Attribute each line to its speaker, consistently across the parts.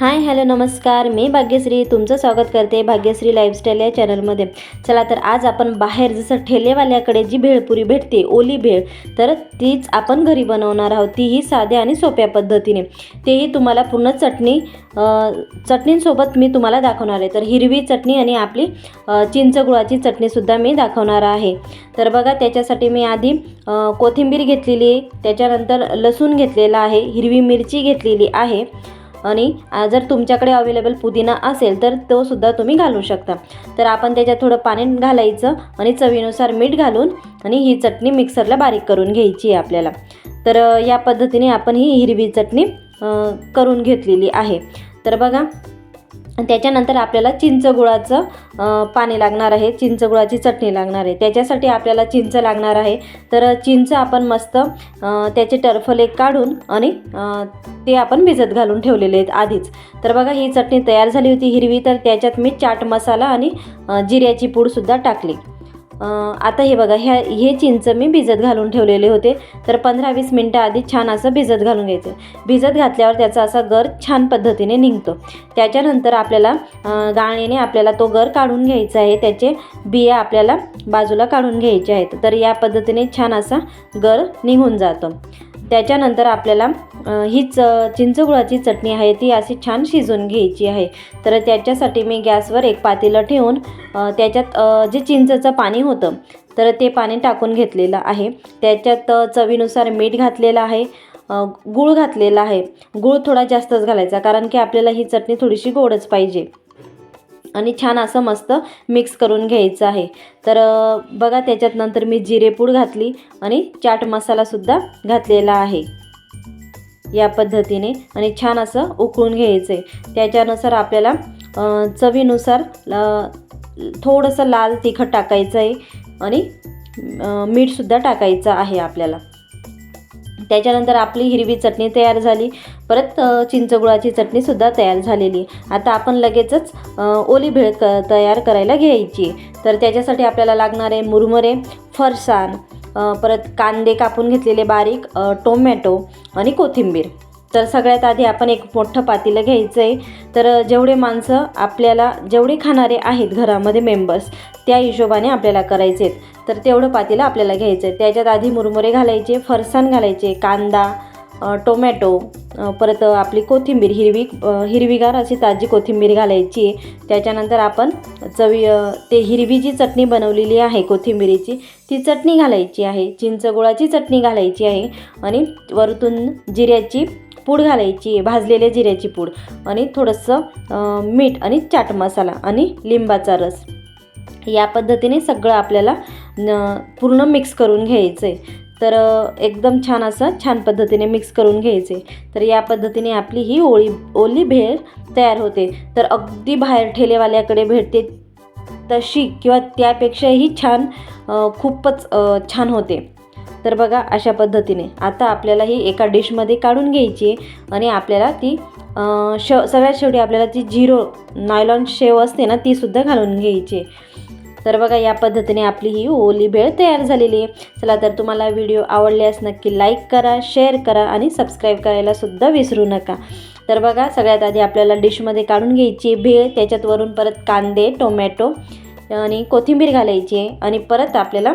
Speaker 1: Hi hello नमस्कार. मी भाग्यश्री. तुमचं स्वागत करते भाग्यश्री लाईफस्टाईल या चॅनलमध्ये. चला तर आज आपण बाहेर जसं ठेलेवाल्याकडे जी भेळपुरी भेटते ओली भेळ तर तीच आपण घरी बनवणार आहोत. तीही साध्या आणि सोप्या पद्धतीने. तेही तुम्हाला पूर्ण चटणी चटणींसोबत मी तुम्हाला दाखवणार आहे. तर हिरवी चटणी आणि आपली चिंचगुळाची चिंच गुळाची चटणीसुद्धा मी दाखवणार आहे. तर बघा त्याच्यासाठी मी आधी कोथिंबीर घेतलेली आहे. त्याच्यानंतर लसूण घेतलेला आहे. हिरवी मिरची घेतलेली आहे. आणि जर तुमच्याकडे अवेलेबल पुदिना असेल तर तो सुद्धा तुम्ही घालू शकता. तर आपण त्याच्यात थोडं पाणी घालायचं आणि चवीनुसार मीठ घालून आणि ही चटणी मिक्सरला बारीक करून घ्यायची आहे आपल्याला. तर या पद्धतीने आपण ही हिरवी चटणी करून घेतलेली आहे. तर बघा त्याच्यानंतर आपल्याला चिंच गुळाचं पाणी लागणार आहे. चिंच गुळाची चटणी लागणार आहे. त्याच्यासाठी आपल्याला चिंच लागणार आहे. तर चिंच आपण मस्त त्याचे टरफले काढून आणि ते आपण भिजत घालून ठेवलेले आहेत आधीच. तर बघा ही चटणी तयार झाली होती हिरवी. तर त्याच्यात मी चाट मसाला आणि जिऱ्याची पूडसुद्धा टाकली. आता हे बघा ह्या हे चिंच मी भिजत घालून ठेवलेले होते. तर पंधरा वीस मिनटं आधी छान असं भिजत घालून घ्यायचं. भिजत घातल्यावर त्याचा असा गर छान पद्धतीने निघतो. त्याच्यानंतर आपल्याला गाळणीने आपल्याला तो गर काढून घ्यायचा आहे. त्याचे बिया आपल्याला बाजूला काढून घ्यायचे आहेत. तर या पद्धतीने छान असा गर निघून जातो. त्याच्यानंतर आपल्याला ही च चिंचगुळाची चटणी आहे ती अशी छान शिजून घ्यायची आहे. तर त्याच्यासाठी मी गॅसवर एक पातेलं ठेवून त्याच्यात जे चिंचचं पाणी होतं तर ते पाणी टाकून घेतलेलं आहे. त्याच्यात चवीनुसार मीठ घातलेलं आहे गूळ घातलेला आहे. गूळ थोडा जास्तच घालायचा कारण की आपल्याला ही चटणी थोडीशी गोडच पाहिजे. आणि छान असं मस्त मिक्स करून घ्यायचं आहे. तर बघा त्याच्यात नंतर मी जिरेपूड घातली आणि चाट मसालासुद्धा घातलेला आहे. या पद्धतीने आणि छान असं उकळून घ्यायचं आहे त्याच्यानुसार आपल्याला चवीनुसार थोडंसं लाल तिखट टाकायचं आहे आणि मीठसुद्धा टाकायचं आहे आपल्याला. त्याच्यानंतर आपली हिरवी चटणी तयार झाली. परत चिंचगुळाची चटणीसुद्धा तयार झालेली. आता आपण लगेचच ओली भेळ क तयार करायला घ्यायची. तर त्याच्यासाठी आपल्याला लागणारे मुरमुरे फरसाण परत कांदे कापून घेतलेले बारीक टोमॅटो आणि कोथिंबीर. तर सगळ्यात आधी आपण एक मोठं पातेलं घ्यायचं आहे तर जेवढे माणसं आपल्याला जेवढे खाणारे आहेत घरामध्ये मेंबर्स त्या हिशोबाने आपल्याला करायचे आहेत तर तेवढं पातेलं आपल्याला घ्यायचं आहे त्याच्यात आधी मुरमुरे घालायचे फरसाण घालायचे कांदा टोमॅटो परत आपली कोथिंबीर हिरवी हिरवीगार अशी ताजी कोथिंबीर घालायची. त्याच्यानंतर आपण चवी ते हिरवी जी चटणी बनवलेली आहे कोथिंबिरीची ती चटणी घालायची आहे. चिंचगुळाची चटणी घालायची आहे. आणि वरतून जिऱ्याची पूड घालायची आहे भाजलेल्या जिऱ्याची पूड आणि थोडंसं मीठ आणि चाट मसाला आणि लिंबाचा रस. या पद्धतीने सगळं आपल्याला न पूर्ण मिक्स करून घ्यायचं आहे तर एकदम छान असं छान पद्धतीने मिक्स करून घ्यायचे तर या पद्धतीने आपली ही ओळी ओली भेळ तयार होते. तर अगदी बाहेर ठेलेवाल्याकडे भेटते तशी किंवा त्यापेक्षाही छान खूपच छान होते. तर बघा अशा पद्धतीने. आता आपल्याला ही एका डिशमध्ये काढून घ्यायची आहे आणि आपल्याला ती शेव श सगळ्यात शेवटी आपल्याला ती झिरो नायलॉन शेव असते ना तीसुद्धा घालून घ्यायची आहे. तर बघा या पद्धतीने आपली ही ओली भेळ तयार झालेली आहे. चला तर तुम्हाला व्हिडिओ आवडल्यास नक्की लाईक करा शेअर करा आणि सबस्क्राईब करायलासुद्धा विसरू नका. तर बघा सगळ्यात आधी आपल्याला डिशमध्ये काढून घ्यायची आहे भेळ. त्याच्यात वरून परत कांदे टोमॅटो आणि कोथिंबीर घालायची आहे आणि परत आपल्याला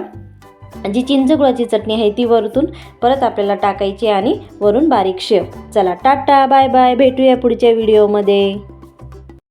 Speaker 1: जी चिंचगुळाची चटणी आहे ती वरतून परत आपल्याला टाकायची आणि वरून बारीक शेव. चला टाटा बाय बाय. भेटूया पुढच्या व्हिडिओमध्ये